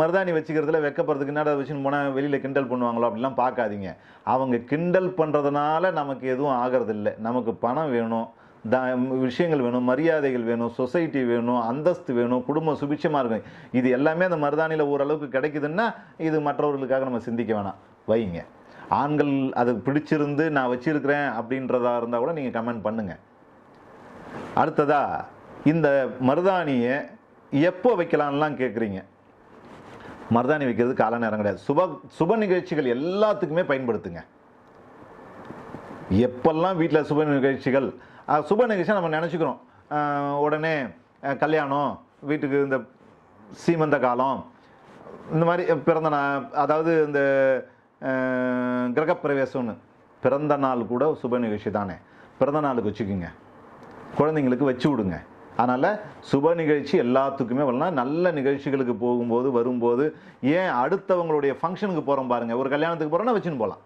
மருதாணி வச்சுக்கிறதுல வெக்கப்படுறதுக்கு என்னடா வச்சுன்னு போனால் வெளியில் கிண்டல் பண்ணுவாங்களோ அப்படிலாம் பார்க்காதீங்க. அவங்க கிண்டல் பண்ணுறதுனால நமக்கு எதுவும் ஆகிறதில்ல. நமக்கு பணம் வேணும் த விஷயங்கள் வேணும் மரியாதைகள் வேணும் சொசைட்டி வேணும் அந்தஸ்து வேணும் குடும்பம் சுபிட்சமாக இருக்கும் இது எல்லாமே அந்த மருதாணியில் ஓரளவுக்கு கிடைக்குதுன்னா இது மற்றவர்களுக்காக நம்ம சிந்திக்க வேணாம். வைங்க. ஆண்கள் அது பிடிச்சிருந்து நான் வச்சிருக்கிறேன் அப்படின்றதா இருந்தால் கூட நீங்கள் கமெண்ட் பண்ணுங்கள் அடுத்ததா இந்த மருதாணியை எப்போ வைக்கலான்லாம் கேட்குறீங்க மருதாணி வைக்கிறது கால நேரம் கிடையாது. சுப சுப நிகழ்ச்சிகள் எல்லாத்துக்குமே பயன்படுத்துங்க. எப்பெல்லாம் வீட்டில் சுப நிகழ்ச்சிகள் சுப நிகழ்ச்சியை நம்ம நினச்சிக்கிறோம். உடனே கல்யாணம் வீட்டுக்கு இந்த சீமந்த காலம் இந்த மாதிரி பிறந்த நாள் அதாவது இந்த கிரகப்பிரவேசம்னு. பிறந்த நாள் கூட சுப நிகழ்ச்சி தானே. பிறந்த நாளுக்கு வச்சுக்கோங்க. குழந்தைங்களுக்கு வச்சு விடுங்க. அதனால் சுப நிகழ்ச்சி எல்லாத்துக்குமே வரலாம். நல்ல நிகழ்ச்சிகளுக்கு போகும்போது வரும்போது ஏன் அடுத்தவங்களுடைய ஃபங்க்ஷனுக்கு போகிறோம் பாருங்கள் ஒரு கல்யாணத்துக்கு போகிறோன்னா வச்சுன்னு போகலாம்